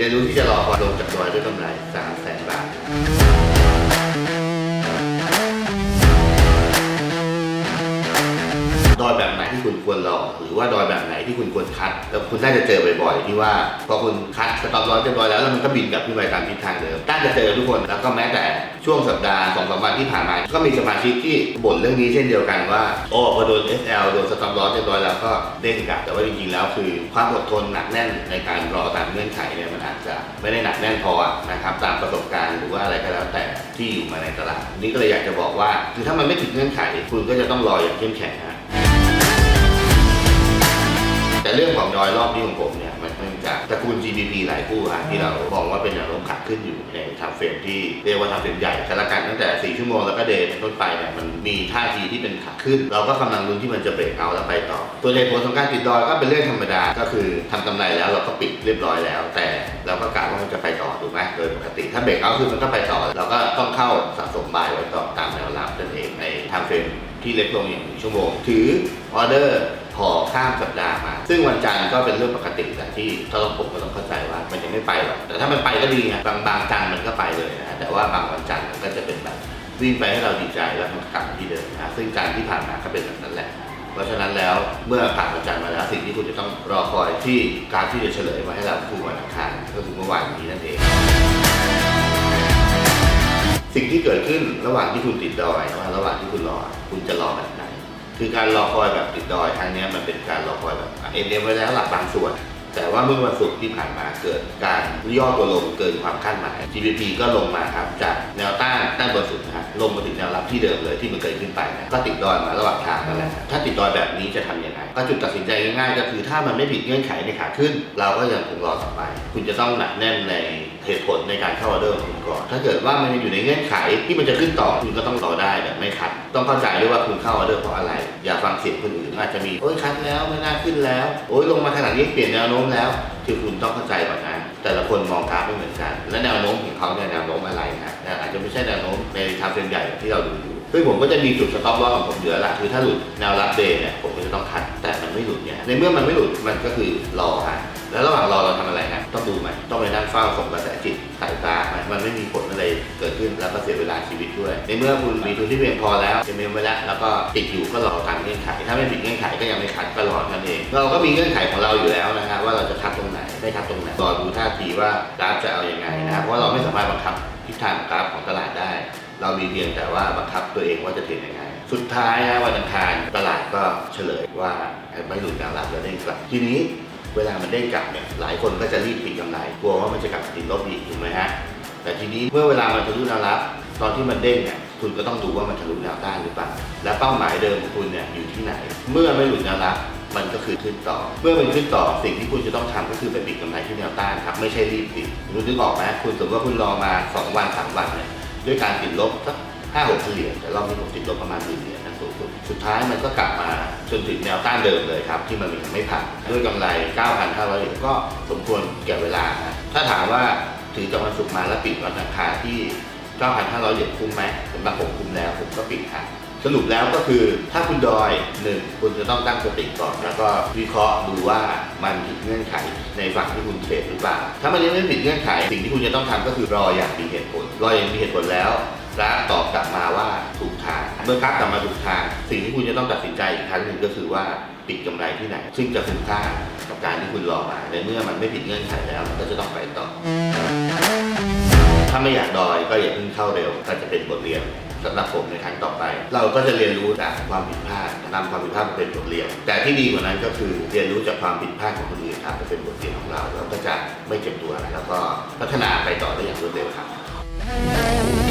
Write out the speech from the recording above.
เรียนรู้ที่จะรอพอลงจากดอยด้วยกำไร3แสนบาท ที่คุณควรรอหรือว่าดอยแบบไหนที่คุณควรคัด แล้วคุณน่าจะเจอบ่อยๆที่ว่าพอคุณคัดสต็อปร้อยเรียบร้อยแล้วแล้วมันก็บินกลับขึ้นไปตามทิศทางเดิมตั้งจะเจอทุกคนแล้วก็แม้แต่ช่วงสัปดาห์สองสามวันที่ผ่านมา ก็มีสมาชิกที่บ่นเรื่องนี้เช่นเดียวกันว่าโอ้พอโดน SL โดนสต็อปร้อยเรียบร้อยแล้วก็เด้งกลับแต่ว่าจริงๆแล้วคือความอดทนหนักแน่นในการรอตามเงื่อนไขเนี่ยมันอาจจะไม่ได้หนักแน่นพอนะครับตามประสบการณ์หรือว่าอะไรก็แล้วแต่ที่อยู่มาในตลาดนี่ก็เลยอยากจะบอกว่าคือถ้ามันไม่ถึงเงื่อนไขคุณก็จะต้องรออย่างเข้มแข็งนะ แต่เรื่องของดอยรอบนี้ของผมเนี่ยมันเนื่องจากตระกูล GDP หลายคู่ฮะที่เรามองว่าเป็นแนวโน้มขาขึ้นอยู่ในทางเฟรมที่เรียกว่าทางเฟรมใหญ่กันละกันตั้งแต่ 4 ชั่วโมงแล้วก็เดย์เป็นต้นไปเนี่ยมันมีท่าทีที่เป็นขาขึ้น เราก็กำลังลุ้นที่มันจะเบรกเอาท์แล้วไปต่อ ตัวเหตุผลของการติดดอยก็เป็นเรื่องธรรมดาก็คือทำกำไรแล้วเราก็ปิดเรียบร้อยแล้ว แต่เราก็กะว่ามันจะไปต่อถูกไหมโดยปกติถ้าเบรกเอาท์คือมันก็ไปต่อเราก็ต้องเข้าสะสมบายไว้ต่อตามแนวรับนั่นเองในทางเฟรมที่เล็กลงอย่างหนึ่งชั่วโมงถือออเดอร์ พอข้ามสัปดาห์มา ซึ่งวันจันทร์ก็เป็นเรื่องปกติแต่ที่ถ้าเราผมก็ต้องเข้าใจว่ามันยังไม่ไปหรอกแต่ถ้ามันไปก็ดีไงบางบางจันทร์มันก็ไปเลยนะแต่ว่าบางวันจันทร์มันก็จะเป็นแบบวิ่งไปให้เราดีใจแล้วมันกลับมาที่เดิมนะซึ่งการที่ผ่านมาก็เป็นแบบนั้นแหละ เพราะฉะนั้นแล้วเมื่อผ่านวันจันทร์มาแล้วสิ่งที่คุณจะต้องรอคอยที่การที่จะเฉลยมาให้เราคือวันอังคารก็คือเมื่อวานนี้นั่นเองสิ่งที่เกิดขึ้นระหว่างที่คุณติดดอยนะระหว่างที่คุณรอคุณจะรอแบบไหน คือการรอคอยแบบติดดอยครั้งนี้มันเป็นการรอคอยแบบเอ็นเอ็มไว้แล้วหลักบางส่วน แต่ว่าเมื่อวันศุกร์ที่ผ่านมาเกิดการย่อตัวลงเกินความคาดหมาย GDP ก็ลงมาครับจากแนวต้านต้านบนสุดนะลงมาถึงแนวรับที่เดิมเลยที่มันเคยขึ้นไปนะก็ติดดอยมาระหว่างทางนั่นแหละถ้าติดดอยแบบนี้จะทำยังไงก็จุดตัดสินใจง่ายๆ ก็คือถ้ามันไม่ผิดเงื่อนไขในขาขึ้น เราก็ยังคงรอต่อไป คุณจะต้องหนักแน่นในเหตุผลในการเข้าออเดอร์ของคุณก่อน ถ้าเกิดว่ามันยังอยู่ในเงื่อนไขที่มันจะขึ้นต่อคุณก็ต้องรอได้แบบไม่คัด ต้องเข้าใจด้วยว่าคุณเข้าออเดอร์เพราะอะไร อย่าฟังเสียงคนอื่นอาจจะมีโอ้ยคัดแล้วไม่น่าขึ้นแล้วโอ้ยลงมาขนาดนี้เปลี่ยนแนวโน้มมแล้ว คือคุณต้องเข้าใจก่อนนะ แต่ละคนมองกราฟไม่เหมือนกัน และแนวโน้มของเขาเนี่ยแนวโน้มอะไรนะอาจจะไม่ใช่แนวโน้มในทางเส้นใหญ่ที่เราดูอยู่ซึ่งผมก็จะมีจุดสต็อปลอสของผมเยอะละคือถ้าหลุดแนวรับเดย์เนี่ยผมก็จะต้องคัดแต่มันไม่หลุดเนี่ยในเมื่อมันไม่หลุดมันก็คือรอฮะแล้วระหว่างรอเราทำอะไรฮะต้องดูไหมต้องไปนั่งเฝ้าส่งกระแสจิต สายตามันไม่มีผลอะไรเกิดขึ้นแล้วก็เสียเวลาชีวิตด้วย ในเมื่อคุณมีทุนที่เพียงพอแล้วจะมีไว้แล้วแล้วก็ติดอยู่ก็รอตามเงื่อนไข ถ้าไม่ผิดเงื่อนไขก็ยังไม่คัดก็รอนั่นเอง เราก็มีเงื่อนไขของเราอยู่แล้วนะครับว่าเราจะคัดตรงไหนไม่คัดตรงไหนรอดูท่าทีว่ากราฟจะเอาอยังไงนะครับเพราะเราไม่สามารถบังคับทิศทางของกราฟของตลาดได้ เรามีเพียงแต่ว่าบังคับตัวเองว่าจะเทรดยังไงสุดท้ายนะวันอังคารตลาดก็เฉลยว่าไม่หลุดแนวรับแล้วเด้งกลับทีนี้ เวลามันเด้งกลับเนี่ยหลายคนก็จะรีบปิดกำไรกลัวว่ามันจะกลับติดลบอีกถูกไหมฮะแต่ทีนี้เมื่อเวลามันทะลุแนวรับ ตอนที่มันเด้งเนี่ยคุณก็ต้องดูว่ามันทะลุแนวต้านหรือเปล่าและเป้าหมายเดิมของคุณเนี่ยอยู่ที่ไหน เมื่อไม่หลุดแนวรับมันก็คือขึ้นต่อ เมื่อมันขึ้นต่อสิ่งที่คุณจะต้องทำก็คือไปปิดกำไรที่แนวต้านครับไม่ใช่รีบปิดคุณนึกออกไหมคุณสมมติว่าคุณรอมา 2 วัน 3 วันเนี่ยด้วยการติดลบสักห้าหกเหรียญแต่รอบนี้ผมติดลบประมาณหนึ่งเหรียญนะสูงสุดสุดท้ายมันก็กลับมา จนถึงแนวต้านเดิมเลยครับ ที่มันยังไม่ผ่านด้วยกำไร 9,500เหรียญก็สมควรแก่เวลานะถ้าถามว่าถือจากวันศุกร์มาแล้วปิดวันอังคารที่ 9,500เหรียญคุ้มไหมสำหรับผมคุ้มแล้วผมก็ปิดครับสรุปแล้วก็คือถ้าคุณดอยหนึ่งคุณจะต้องตั้งสติก่อน แล้วก็วิเคราะห์ดูว่ามันผิดเงื่อนไขในฝั่งที่คุณเทรดหรือเปล่า ถ้ามันยังไม่ผิดเงื่อนไข สิ่งที่คุณจะต้องทำก็คือรออย่างมีเหตุผล รออย่างมีเหตุผลแล้วราฟตอบกลับมา มื่อกราฟกลับมาถูกทางสิ่งที่คุณจะต้องตัดสินใจอีกครั้งหนึ่งก็คือว่าปิดกำไรที่ไหน ซึ่งจะคุ้มค่ากับการที่คุณรอมาในเมื่อมันไม่ผิดเงื่อนไขแล้วมันก็จะต้องไปต่อ ถ้าไม่อยากดอยก็อย่าเพิ่งเข้าเร็วก็จะเป็นบทเรียนสำหรับผมในครั้งต่อไป เราก็จะเรียนรู้จากความผิดพลาดนำความผิดพลาดมาเป็นบทเรียน แต่ที่ดีกว่านั้นก็คือเรียนรู้จากความผิดพลาดของคนอื่นครับจะเป็นบทเรียนของเราเราก็จะไม่เจ็บตัวแล้วก็พัฒนาไปต่อได้อย่างรวดเร็วครับ